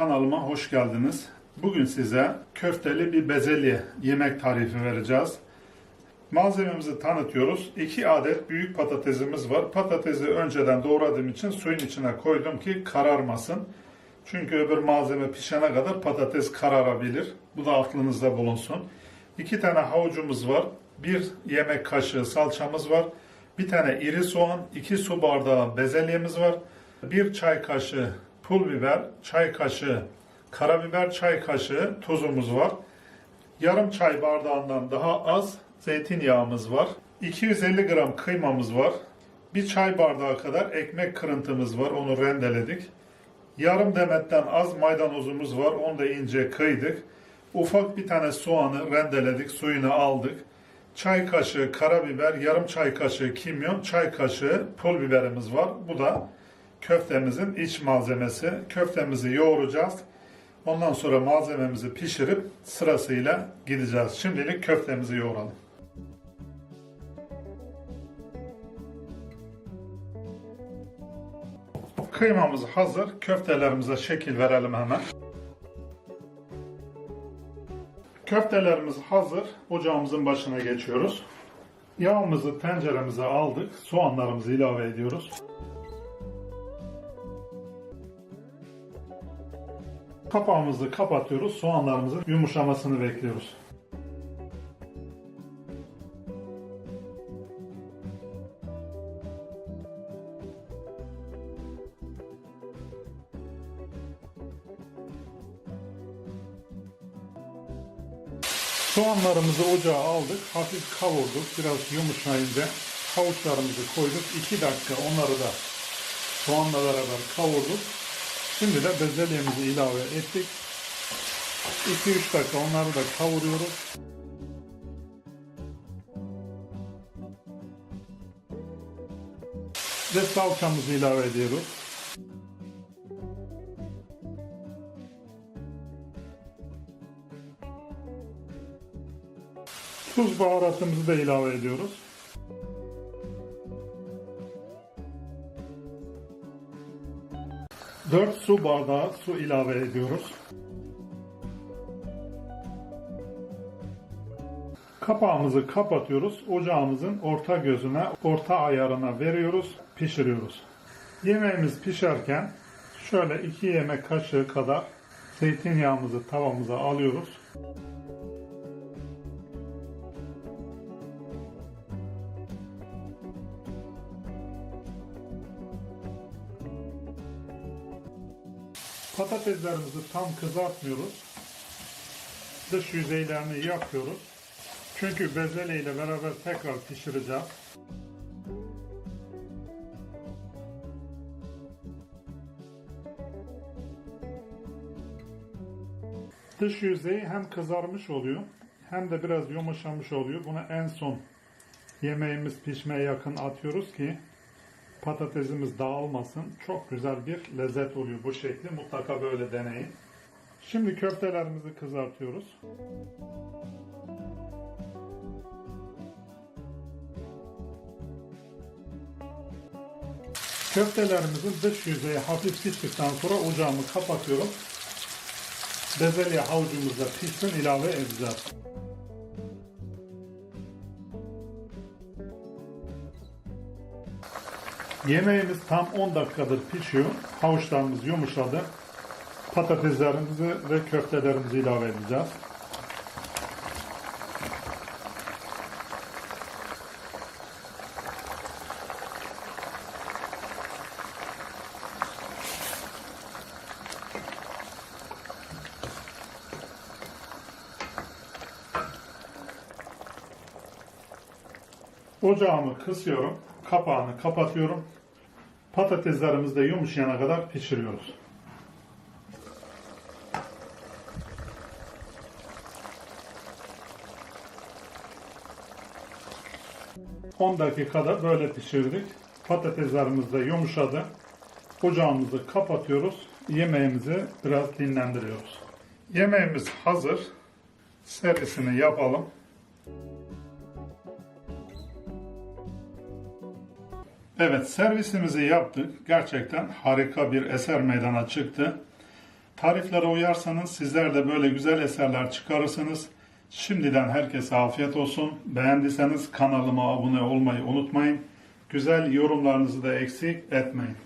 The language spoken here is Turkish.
Kanalıma hoş geldiniz. Bugün size köfteli bir bezelye yemek tarifi vereceğiz. Malzememizi tanıtıyoruz. 2 adet büyük patatesimiz var. Patatesi önceden doğradığım için suyun içine koydum ki kararmasın. Çünkü öbür malzeme pişene kadar patates kararabilir. Bu da aklınızda bulunsun. 2 tane havucumuz var. 1 yemek kaşığı salçamız var. Bir tane iri soğan, 2 su bardağı bezelyemiz var. 1 çay kaşığı pul biber, çay kaşığı karabiber, çay kaşığı tuzumuz var. Yarım çay bardağından daha az zeytinyağımız var. 250 gram kıymamız var. Bir çay bardağı kadar ekmek kırıntımız var. Onu rendeledik. Yarım demetten az maydanozumuz var. Onu da ince kıydık. Ufak bir tane soğanı rendeledik. Suyunu aldık. Çay kaşığı karabiber, yarım çay kaşığı kimyon, çay kaşığı pul biberimiz var. Bu da köftemizin iç malzemesi. Köftemizi yoğuracağız. Ondan sonra malzememizi pişirip sırasıyla gideceğiz. Şimdilik köftemizi yoğuralım. Kıymamız hazır. Köftelerimize şekil verelim hemen. Köftelerimiz hazır. Ocağımızın başına geçiyoruz. Yağımızı tenceremize aldık. Soğanlarımızı ilave ediyoruz. Kapağımızı kapatıyoruz. Soğanlarımızın yumuşamasını bekliyoruz. Soğanlarımızı ocağa aldık. Hafif kavurduk. Biraz yumuşayınca havuçlarımızı koyduk. 2 dakika onları da soğanla beraber kavurduk. Şimdi de bezelyemizi ilave ettik. 2-3 dakika onları da kavuruyoruz. Ve salçamızı ilave ediyoruz. Tuz baharatımızı da ilave ediyoruz. Dört su bardağı su ilave ediyoruz. Kapağımızı kapatıyoruz. Ocağımızın orta gözüne, orta ayarına veriyoruz, pişiriyoruz. Yemeğimiz pişerken şöyle iki yemek kaşığı kadar zeytinyağımızı tavamıza alıyoruz. Patateslerimizi tam kızartmıyoruz. Dış yüzeylerini yakıyoruz. Çünkü bezelye ile beraber tekrar pişireceğiz. Dış yüzeyi hem kızarmış oluyor hem de biraz yumuşamış oluyor. Bunu en son yemeğimiz pişmeye yakın atıyoruz ki patatesimiz dağılmasın. Çok güzel bir lezzet oluyor bu şekli. Mutlaka böyle deneyin. Şimdi köftelerimizi kızartıyoruz. Köftelerimizin dış yüzeyi hafif piştikten sonra ocağımı kapatıyorum. Bezelye havucumuzda pişsin ilave edeceğiz. Yemeğimiz tam 10 dakikadır pişiyor. Havuçlarımız yumuşadı. Patateslerimizi ve köftelerimizi ilave edeceğiz. Ocağımı kısıyorum. Kapağını kapatıyorum. Patateslerimizi de yumuşayana kadar pişiriyoruz. ...10 dakikada böyle pişirdik. Patateslerimiz de yumuşadı. Ocağımızı kapatıyoruz. Yemeğimizi biraz dinlendiriyoruz. Yemeğimiz hazır. Servisini yapalım. Evet servisimizi yaptık. Gerçekten harika bir eser meydana çıktı. Tariflere uyarsanız sizler de böyle güzel eserler çıkarırsınız. Şimdiden herkese afiyet olsun. Beğendiyseniz kanalıma abone olmayı unutmayın. Güzel yorumlarınızı da eksik etmeyin.